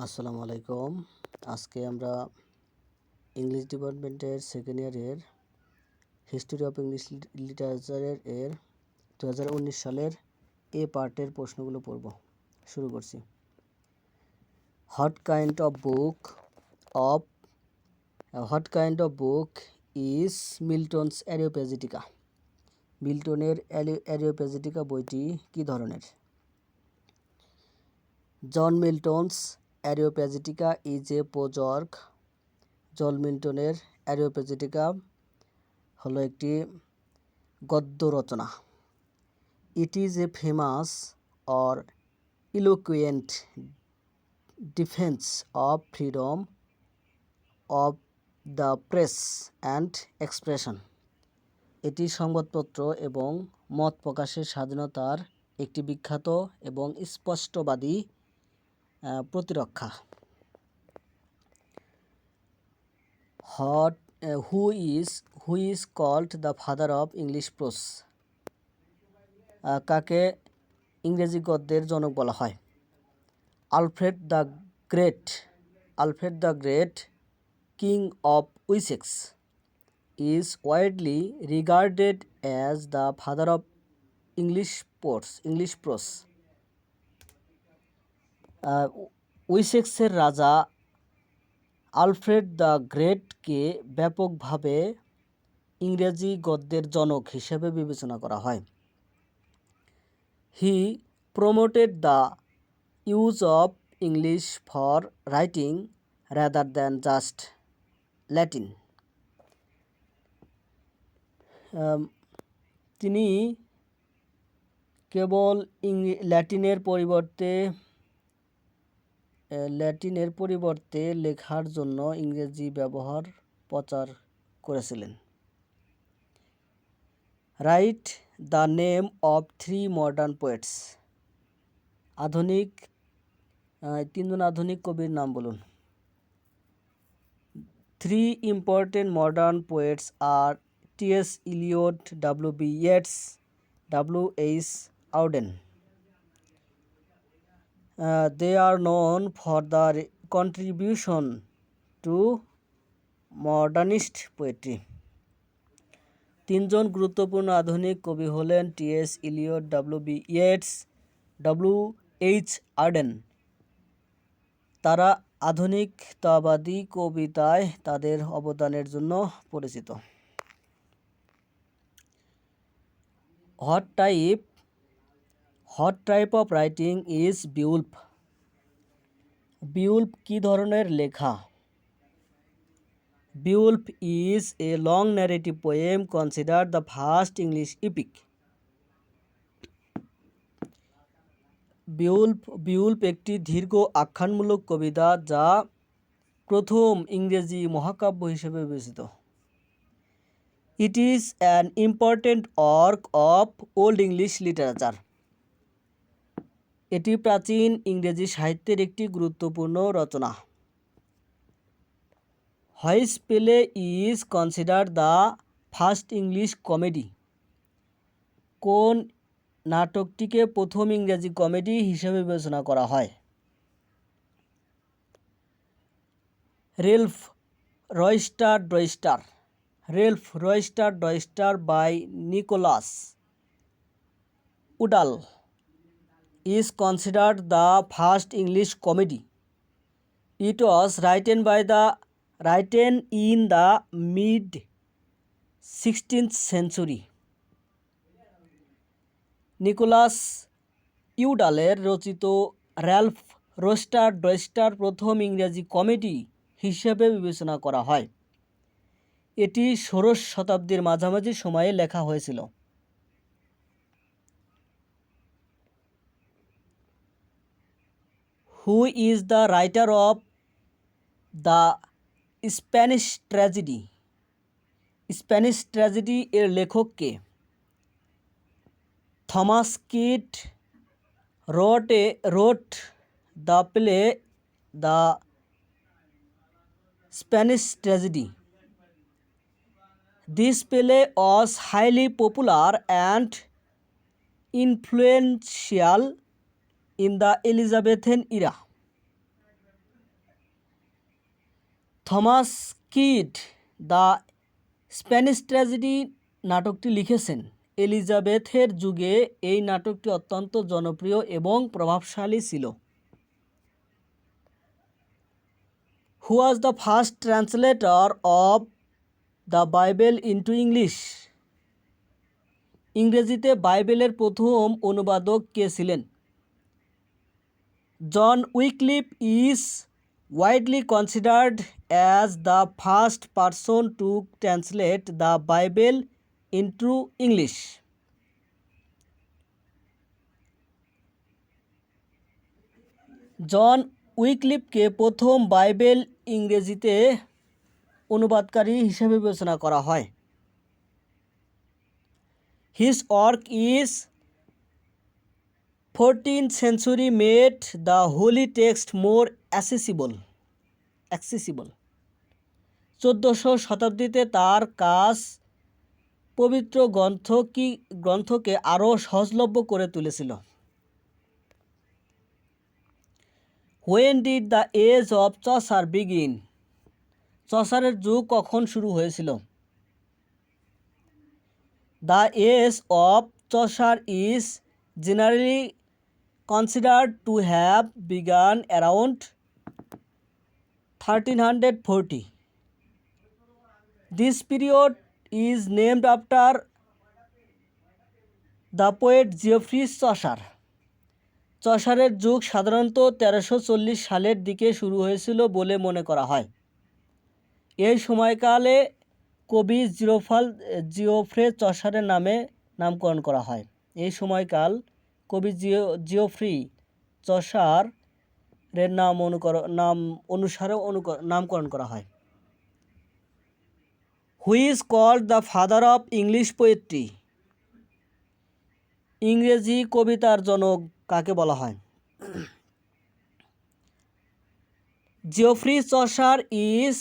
আসসালামু আলাইকুম আজকে আমরা ইংলিশ ডিপার্টমেন্টের সেকেন্ড ইয়ারের হিস্ট্রি অফ ইংলিশ লিটারেচারের এর দু সালের এ পার্টের প্রশ্নগুলো পড়ব শুরু করছি what kind of book of what kind of book is Milton's Areopagitica মিল্টনের Areopagitica বইটি কি ধরনের জন মিল্টনস অ্যারিওপ্যাজিটিকা ইজ এ পোজর্ক জলমিল্টনের অ্যারিওপ্যাজিটিকা হলো একটি গদ্য রচনা it is a famous or eloquent defence of freedom of the press and expression এটি সংবাদপত্র এবং মত প্রকাশের স্বাধীনতার একটি বিখ্যাত এবং স্পষ্টবাদী প্রতিরক্ষা what who is who is called the father of English prose কাকে ইংরেজি গদ্যের জনক বলা হয় Alfred the Great Alfred the Great king of Wessex is widely regarded as the father of English poets English prose উইসেক্সের রাজা Alfred the গ্রেটকে ব্যাপকভাবে ইংরেজি গদ্যের জনক হিসেবে বিবেচনা করা হয় he promoted the use of English for writing rather than just Latin তিনি কেবল ল্যাটিনের পরিবর্তে ল্যাটিনের পরিবর্তে লেখার জন্য ইংরেজি ব্যবহার প্রচার করেছিলেন write the name of three modern poets আধুনিক তিনজন আধুনিক কবির নাম বলুন three important modern poets are T S Eliot W B Yeats W H Auden they are known for their contribution to modernist poetry তিনজন গুরুত্বপূর্ণ আধুনিক কবি হলেন T S Eliot W B Yeats W H Auden তারা আধুনিকতাবাদী কবিতায় তাদের অবদানের জন্য পরিচিত what type what type of writing is Beowulf Beowulf কী ধরনের লেখা Beowulf is a long narrative poem consider the first English epic Beowulf Beowulf একটি দীর্ঘ আখ্যানমূলক কবিতা যা প্রথম ইংরেজি মহাকাব্য হিসেবে বিবেচিত it is an important work of old English literature এটি প্রাচীন ইংরেজি সাহিত্যের একটি গুরুত্বপূর্ণ রচনা which play is consider the first English comedy কোন নাটকটিকে প্রথম ইংরেজি কমেডি হিসেবে বিবেচনা করা হয় Ralph Roister Doister Ralph Roister Doister by Nicholas Udall is considered the first English comedy. It was written by the written in the mid 16th century. Nicholas ইউডালের রচিত র্যালফ রোস্টার ডয়েস্টার প্রথম ইংরেজি কমেডি হিসেবে বিবেচনা করা হয় এটি ষোড়শ শতাব্দীর মাঝামাঝি সময়ে লেখা হয়েছিল who is the writer of the Spanish tragedy? Spanish tragedy er lekhok ke Thomas Kitt wrote a, wrote the play the Spanish tragedy. This play was highly popular and influential in the Elizabethan era Thomas Kyd the Spanish Tragedy নাটকটি লিখেছেন এলিজাবেথের যুগে এই নাটকটি অত্যন্ত জনপ্রিয় এবং প্রভাবশালী ছিল who was the first translator of the Bible into English ইংরেজিতে বাইবেলের প্রথম অনুবাদক কে ছিলেন John Wycliffe is widely considered as the first person to translate the Bible into English John উইকলিপকে প্রথম বাইবেল ইংরেজিতে অনুবাদকারী হিসেবে বিবেচনা করা হয় his work is fourteen century made the holy text more assessable accessible চোদ্দোশো শতাব্দীতে তার কাজ পবিত্র গ্রন্থ কি গ্রন্থকে আরও সহজলভ্য করে তুলেছিল when did the age of Chaucer begin চসারের যুগ কখন শুরু হয়েছিল the age of Chaucer is generally considered to have begun around 1340. This period is named after the poet Geoffrey Chaucer চষারের যুগ সাধারণত তেরোশো চল্লিশ সালের দিকে শুরু হয়েছিল বলে মনে করা হয় এই সময়কালে কবি জিরোফাল জিওফ্রে চষারের নামে নামকরণ করা হয় এই সময়কাল কবি জিও জিওফ্রি চষার এর নাম অনুকর নাম অনুসারে অনুকর নামকরণ করা হয় who is called the father of English poetry ইংরেজি কবিতার জনক কাকে বলা হয় Geoffrey Chaucer is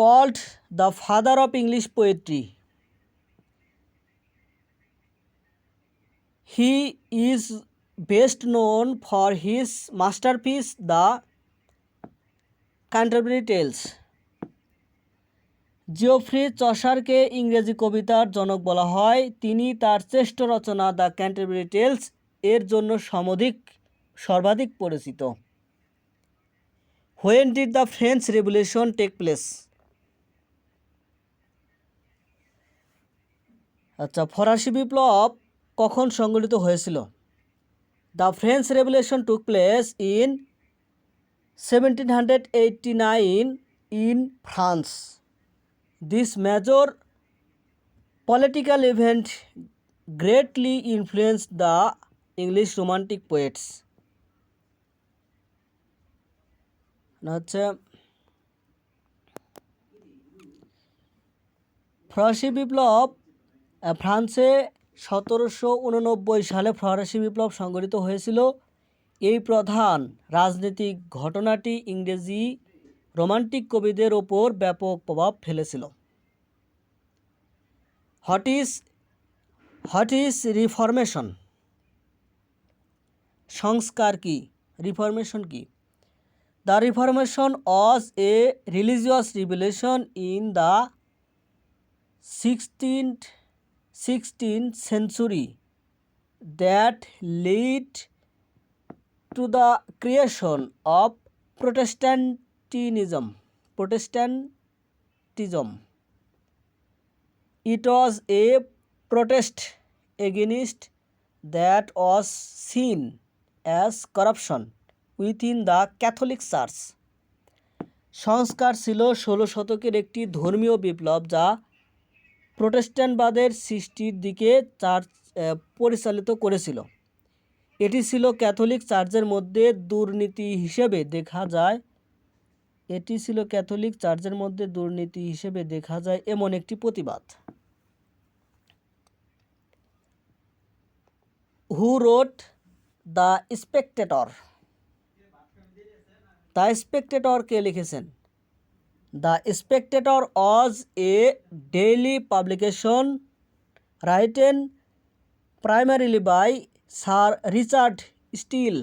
called the father of English poetry he is best known for his masterpiece the Canterbury Tales Geoffrey চসারকে ইংরেজি কবিতার জনক বলা হয় তিনি তার শ্রেষ্ঠ রচনা দ্য ক্যান্টারবেরি টেলস এর জন্য সমধিক সর্বাধিক পরিচিত when did the French Revolution take place আচ্ছা ফরাসি বিপ্লব কখন সংগঠিত হয়েছিল the French Revolution took place in seventeen hundred eighty nine in France this major political event greatly influence the English romantic poets হচ্ছে ফরাসি বিপ্লব ফ্রান্সে সতেরোশো উননব্বই সালে ফরাসি বিপ্লব সংগঠিত হয়েছিল এই প্রধান রাজনৈতিক ঘটনাটি ইংরেজি রোমান্টিক কবিদের ওপর ব্যাপক প্রভাব ফেলেছিল হটিস হটিস হোয়াট রিফরমেশন সংস্কার কি রিফরমেশন কি the Reformation was a religious revolution in the sixteenth sixteen century that lead to the creation of Protestantinism Protestantism it was a protest against that was seen as corruption within the Catholic Church সংস্কার ছিল ষোলো শতকের একটি ধর্মীয় বিপ্লব যা প্রোটেস্ট্যান্টবাদের সৃষ্টির দিকে church পরিচালিত করেছিল এটি ছিল ক্যাথলিক চার্চের মধ্যে দুর্নীতি হিসেবে দেখা যায় এটি ছিল ক্যাথলিক চার্চের মধ্যে দুর্নীতি হিসেবে দেখা যায় এমন একটি প্রতিবাদ who wrote the Spectator the Spectator কে লিখেছেন the Spectator was a daily publication written primarily by sir Richard Steele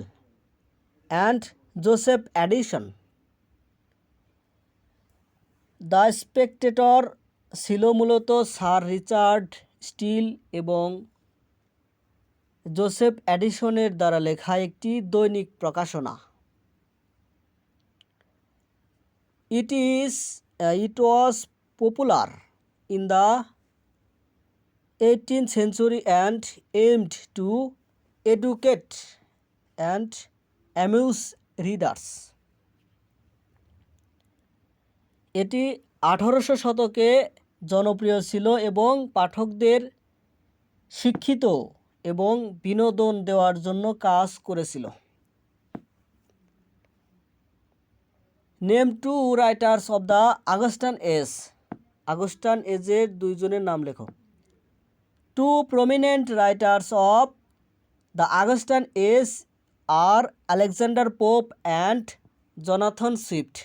and Joseph Addison the Spectator ছিল মূলত স্যার রিচার্ড স্টিল এবং জোসেফ অ্যাডিশনের দ্বারা লেখা একটি দৈনিক প্রকাশনা it is uh, it was popular in the 18th century and aimed to educate and amuse readers এটি আঠারোশো শতকে জনপ্রিয় ছিল এবং পাঠকদের শিক্ষিত এবং বিনোদন দেওয়ার জন্য কাজ করেছিল name two writers of the Augustan age Augustan এজের দুইজনের নাম লেখো two prominent writers of the Augustan age are Alexander Pope and Jonathan Swift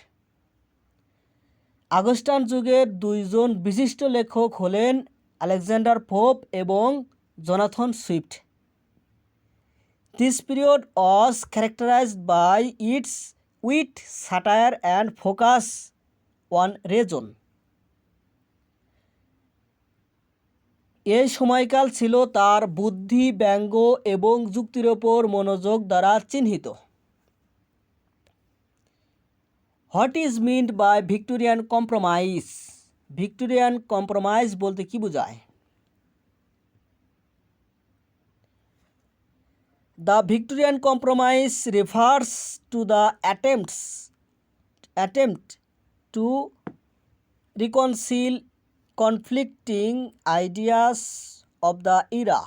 Augustan যুগের দুইজন বিশিষ্ট লেখক হলেন আলেকজান্ডার পোপ এবং Jonathan Swift this period was characterised by its wit satire and focus on reason এই সময়কাল ছিল তার বুদ্ধি ব্যঙ্গ এবং যুক্তির ওপর মনোযোগ দ্বারা চিহ্নিত what is meant by Victorian compromise Victorian compromise বলতে কি বোঝায় The Victorian Compromise refers to the attempt to reconcile conflicting ideas of the era,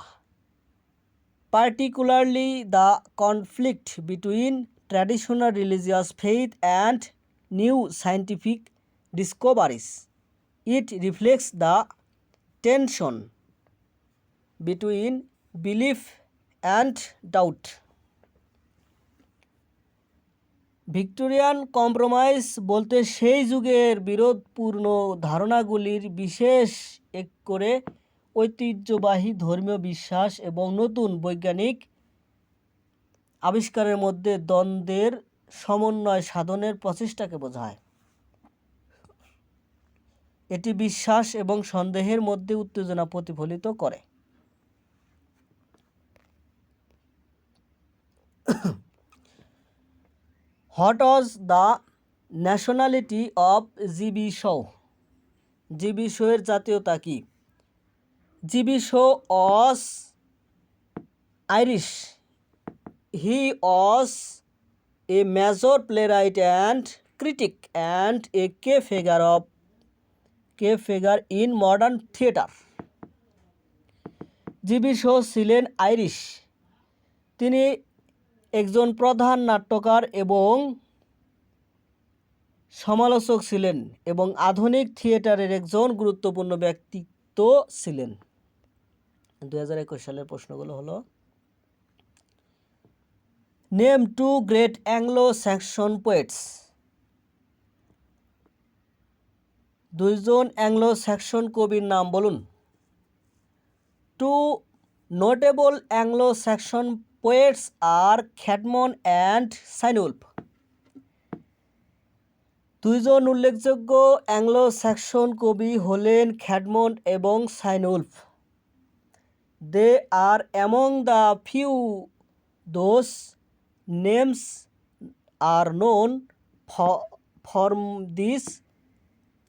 particularly the conflict between traditional religious faith and new scientific discoveries. It reflects the tension between belief and doubt Victorian compromise বলতে সেই যুগের বিরোধপূর্ণ ধারণাগুলির বিশেষ এক করে ঐতিহ্যবাহী ধর্মীয় বিশ্বাস এবং নতুন বৈজ্ঞানিক আবিষ্কারের মধ্যে দ্বন্দ্বের সমন্বয় সাধনের প্রচেষ্টাকে বোঝায় এটি বিশ্বাস এবং সন্দেহের মধ্যে উত্তেজনা প্রতিফলিত করে what was the nationality of GB Shaw GB শোয়ের জাতীয়তা কি GB Shaw was Irish he was a major writer and critic and a key figure of key figure in modern theatre GB Shaw ছিলেন Irish তিনি একজন প্রধান নাট্যকার এবং সমালোচক ছিলেন এবং আধুনিক থিয়েটারের একজন গুরুত্বপূর্ণ ব্যক্তিত্ব ছিলেন দু হাজার একুশ সালের প্রশ্নগুলো হলো name two great Anglo Saxon poets দুইজন অ্যাংলো স্যাকশন কবির নাম বলুন two notable Anglo Saxon poets are Caedmon and Cynewulf দুইজন উল্লেখযোগ্য অ্যাংলো স্যাকশন কবি হলেন খ্যাডমন এবং Cynewulf they are among the few those names are known from this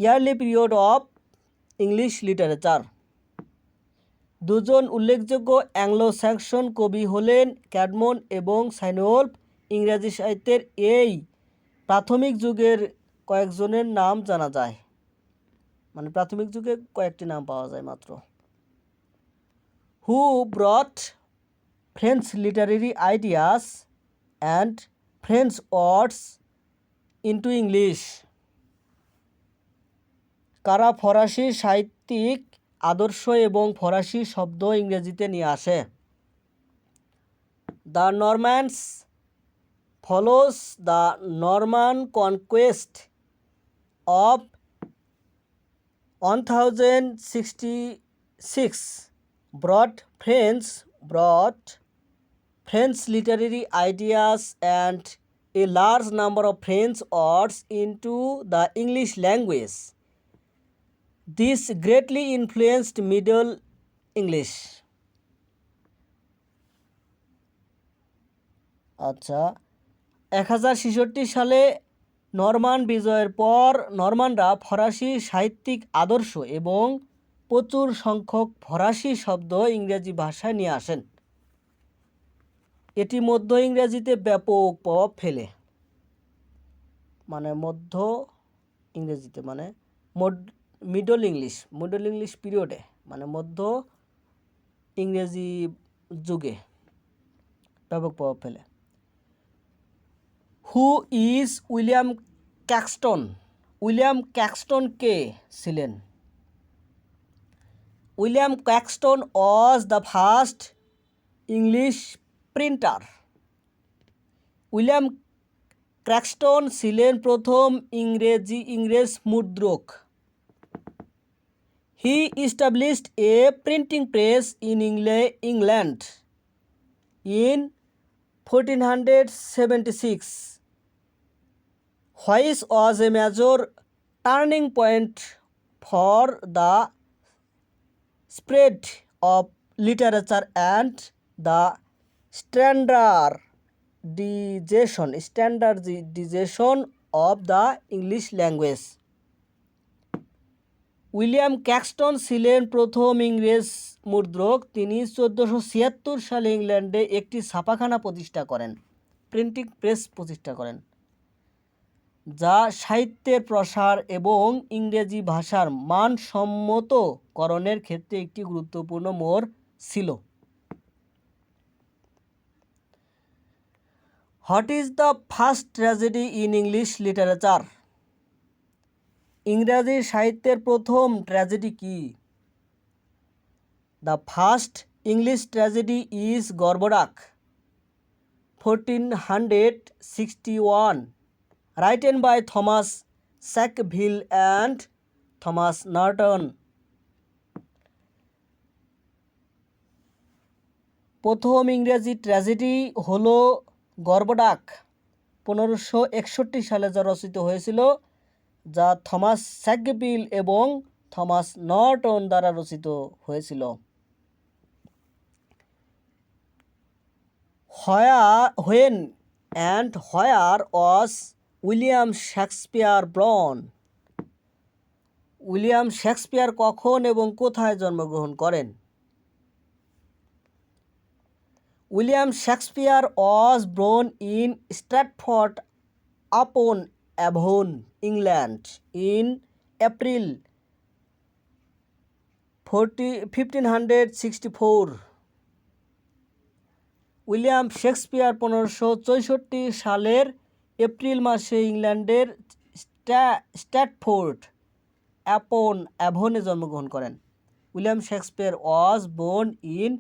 early period of English literature দুজন উল্লেখযোগ্য অ্যাংলো স্যাংশন কবি হলেন ক্যাডমন এবং সাইনওল্ফ ইংরাজি সাহিত্যের এই প্রাথমিক যুগের কয়েকজনের নাম জানা যায় মানে প্রাথমিক যুগে কয়েকটি নাম পাওয়া যায় মাত্র who brought French literary ideas and French words into English কারা ফরাসি সাহিত্যিক আদর্শ এবং ফরাসি শব্দ ইংরেজিতে নিয়ে আসে the Normans follows the Norman conquest of one thousand sixty six brought French brought French literary ideas and a large number of French words into the English language this greatly influenced Middle English আচ্ছা এক হাজার সালে Norman বিজয়ের পর নরমানরা ফরাসি সাহিত্যিক আদর্শ এবং প্রচুর সংখ্যক ফরাসি শব্দ ইংরেজি ভাষায় নিয়ে আসেন এটি মধ্য ইংরেজিতে ব্যাপক প্রভাব ফেলে মানে মধ্য ইংরেজিতে মানে মিডল ইংলিশ মিডল ইংলিশ পিরিয়ডে মানে মধ্য ইংরেজি যুগে ব্যাপক প্রভাব ফেলে who is William Caxton William Caxton কে ছিলেন William Caxton was the first English printer William Caxton ছিলেন প্রথম ইংরেজি ইংরেজ মুদ্রক He established a printing press in England in 1476, which was a major turning point for the spread of literature and the standardization of the English language. William Caxton ছিলেন প্রথম ইংরেজ মুদ্রক তিনি চোদ্দোশো ছিয়াত্তর সালে ইংল্যান্ডে একটি ছাপাখানা প্রতিষ্ঠা করেন প্রিন্টিং প্রেস প্রতিষ্ঠা করেন যা সাহিত্যের প্রসার এবং ইংরেজি ভাষার মানসম্মতকরণের ক্ষেত্রে একটি গুরুত্বপূর্ণ মোড় ছিল what is the first tragedy in English literature ইংরাজি সাহিত্যের প্রথম ট্র্যাজেডি কি the first English tragedy is Gorboduc fourteen hundred sixty one written by Thomas Sackville and Thomas Norton প্রথম ইংরেজি ট্র্যাজেডি হলো গর্বডাক পনেরোশো একষট্টি সালে যা রচিত হয়েছিল যা থমাস স্যাগবিল এবং থমাস নর্টন দ্বারা রচিত হয়েছিল হয়া when and where was William Shakespeare born William Shakespeare কখন এবং কোথায় জন্মগ্রহণ করেন William Shakespeare was born in Stratford upon Avon England in April forty fifteen hundred sixty four William Shakespeare পনেরোশো চৌষট্টি সালের এপ্রিল মাসে ইংল্যান্ডের স্ট্যাটফোর্ড অ্যাপন অ্যাভনে জন্মগ্রহণ করেন William Shakespeare was born in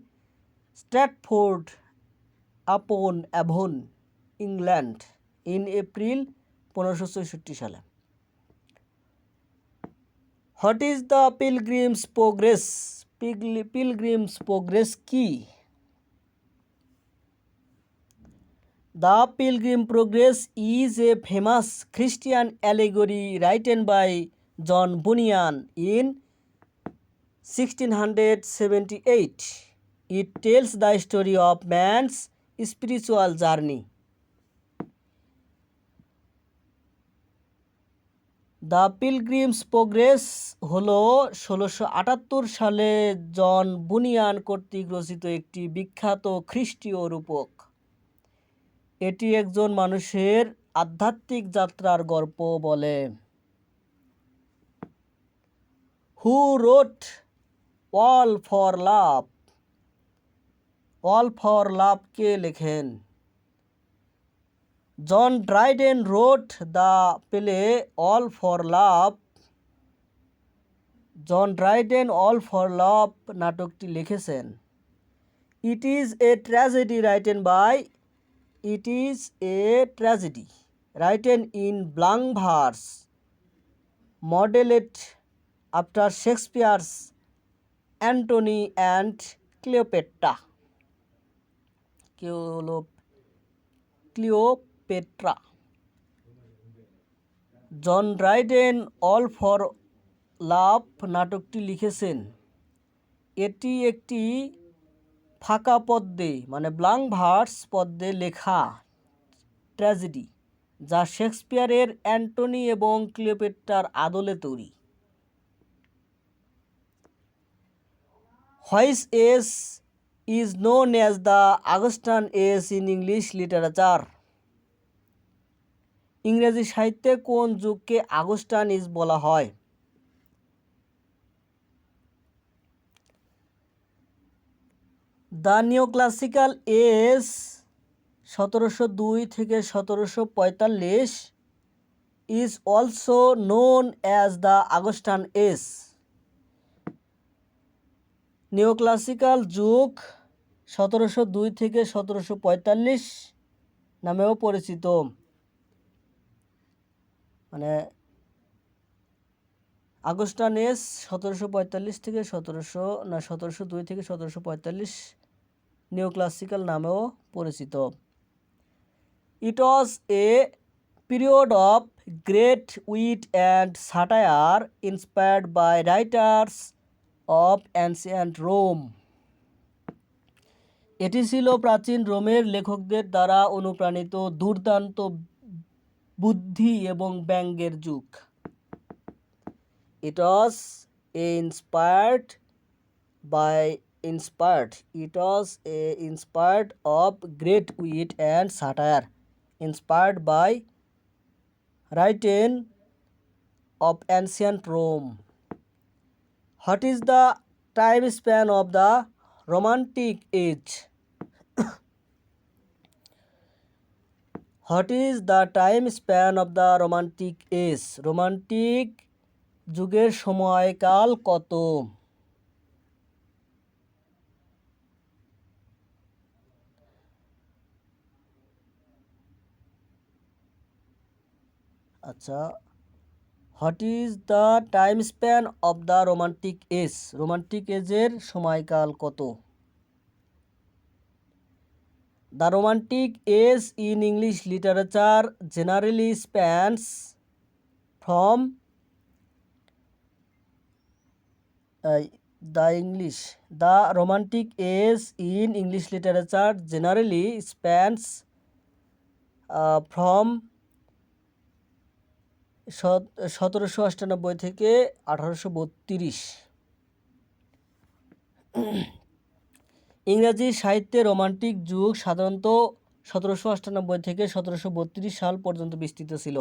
Stratford upon Avon England in April পনেরোশো চৌষট্টি সালে what is the Pilgrim's Progress Pilgrim's Progress কি the Pilgrim Progress is a famous Christian allegory written by John Bunyan in sixteen hundred seventy eight it tells the story of man's spiritual journey the Pilgrim's Progress হল ষোলোশো আটাত্তর সালে জন বুনিয়ান কর্তৃক রচিত একটি বিখ্যাত খ্রিস্টীয় রূপক এটি একজন মানুষের আধ্যাত্মিক যাত্রার গল্প বলে who wrote all for love all for লাভকে লেখেন John Dryden wrote the play all for love John Dryden all for love নাটকটি লিখেছেন it is a tragedy written by it is a tragedy written in blank verse modelled after Shakespeare's Antony and Cleopatra কেউ হলো Cleopatra John Dryden all for love নাটকটি লিখেছেন এটি একটি ফাঁকা পদ্মে মানে ব্লাঙ্ক ভার্স পদ্মে লেখা ট্র্যাজেডি যা শেক্সপিয়ারের অ্যান্টনি এবং ক্লিওপেট্রার আদলে তৈরি which age is known as the Augustan age in English literature ইংরেজি সাহিত্যে কোন যুগকে আগস্টানিজ বলা হয় দ্য নিউ ক্লাসিক্যাল এস সতেরোশো দুই থেকে সতেরোশো পঁয়তাল্লিশ is also known as the Augustan age classical যুগ সতেরোশো দুই থেকে সতেরোশো পঁয়তাল্লিশ নামেও পরিচিত মানে আগস্টানেস সতেরোশো পঁয়তাল্লিশ থেকে সতেরোশো না সতেরোশো দুই থেকে সতেরোশো পঁয়তাল্লিশ ক্লাসিক্যাল নামেও পরিচিত it was a period of great wit and satire inspired by writers of ancient Rome এটি ছিল প্রাচীন রোমের লেখকদের দ্বারা অনুপ্রাণিত দুর্দান্ত বুদ্ধি এবং ব্যঙ্গের যুগ it was inspired by inspired it was inspired of great wit and satire inspired by writing of ancient rome what is the time span of the romantic age what is the time span of the Romantic age Romantic যুগের সময়কাল কত আচ্ছা what is the time span of the Romantic age Romantic এজের সময়কাল কত the Romantic age in English literature generally spans from the English the Romantic age in English literature generally spans from সতেরোশো আটানব্বই থেকে আঠারোশো বত্রিশ ইংরাজি সাহিত্যে রোমান্টিক যুগ সাধারণত সতেরোশো আটানব্বই থেকে সতেরোশো সাল পর্যন্ত বিস্তৃত ছিল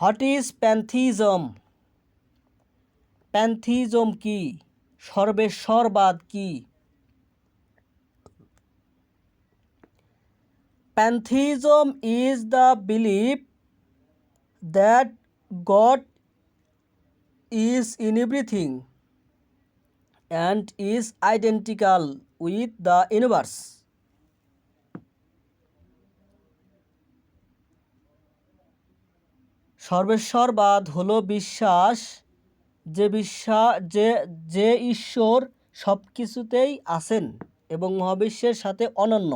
হোয়াট ইজ প্যান্থিজম প্যান্থিজম কি সর্বেশ্বরবাদ কি pantheism is the belief that God is in everything and is identical with the universe সর্বেশ্বরবাদ হলো বিশ্বাস যে বিশ্বাস যে যে ঈশ্বর সব কিছুতেই আছেন এবং মহাবিশ্বের সাথে অনন্য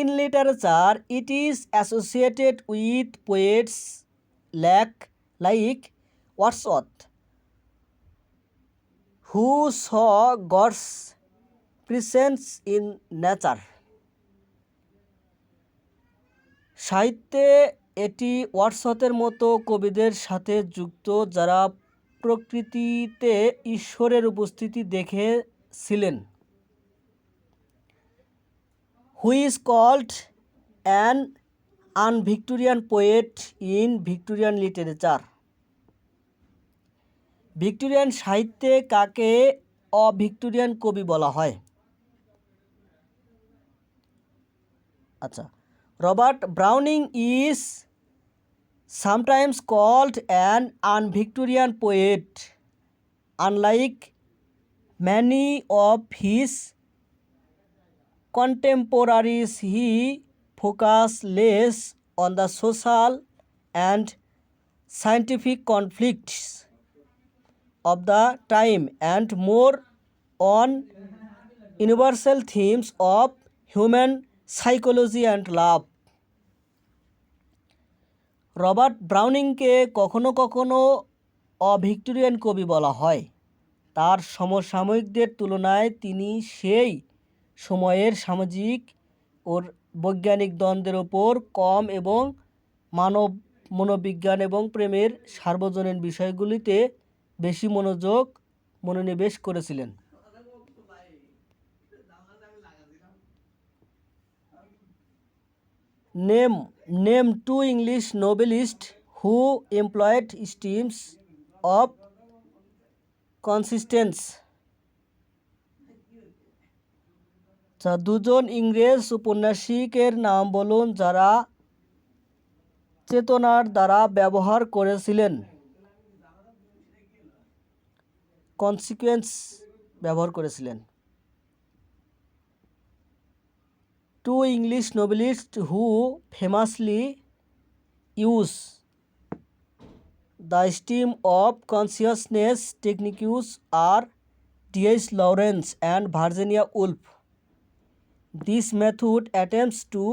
in literature it is associated with poets like like Wordsworth who saw God's presence in nature সাহিত্যে এটি ওয়াটসতের মতো কবিদের সাথে যুক্ত যারা প্রকৃতিতে ঈশ্বরের উপস্থিতি দেখেছিলেন who is called an un-Victorian poet in Victorian literature Victorian সাহিত্যে কাকে অভিক্টোরিয়ান কবি বলা হয় আচ্ছা Robert Browning is sometimes called an un-Victorian poet unlike many of his contemporaries he focus less on the social and scientific conflicts of the time and more on universal themes of human psychology and love Robert ব্রাউনিংকে কখনো কখনো অভিক্টোরিয়ান কবি বলা হয় তার সমসাময়িকদের তুলনায় তিনি সেই সময়ের সামাজিক ওর বৈজ্ঞানিক দ্বন্দ্বের ওপর কম এবং মানব মনোবিজ্ঞান এবং প্রেমের সার্বজনীন বিষয়গুলিতে বেশি মনোযোগ মনোনিবেশ করেছিলেন name name two English novelists who employed streams of consciousness আচ্ছা দুজন ইংরেজ উপন্যাসিকের নাম বলুন যারা চেতনার দ্বারা ব্যবহার করেছিলেন কনসিকুয়েন্স ব্যবহার করেছিলেন two English novelists who famously use the stream of consciousness techniques are DH Lawrence and Virginia Woolf this method attempts to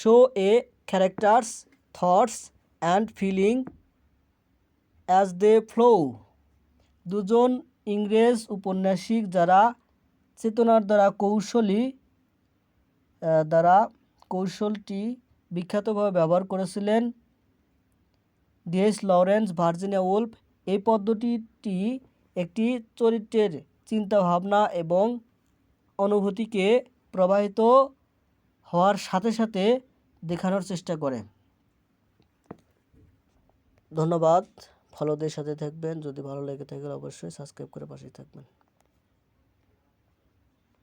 show a character's thoughts and feeling as they flow দুজন ইংরেজ উপন্যাসিক যারা চেতনার দ্বারা কৌশলী দ্বারা কৌশলটি বিখ্যাতভাবে ব্যবহার করেছিলেন ডিএস লরেন্স ভার্জিনিয়া উল্ফ এই পদ্ধতিটি একটি চরিত্রের চিন্তাভাবনা এবং অনুভূতিকে প্রবাহিত হওয়ার সাথে সাথে দেখানোর চেষ্টা করে ধন্যবাদ ফলোদের সাথে থাকবেন যদি ভালো লেগে থাকে অবশ্যই সাবস্ক্রাইব করে পাশে থাকবেন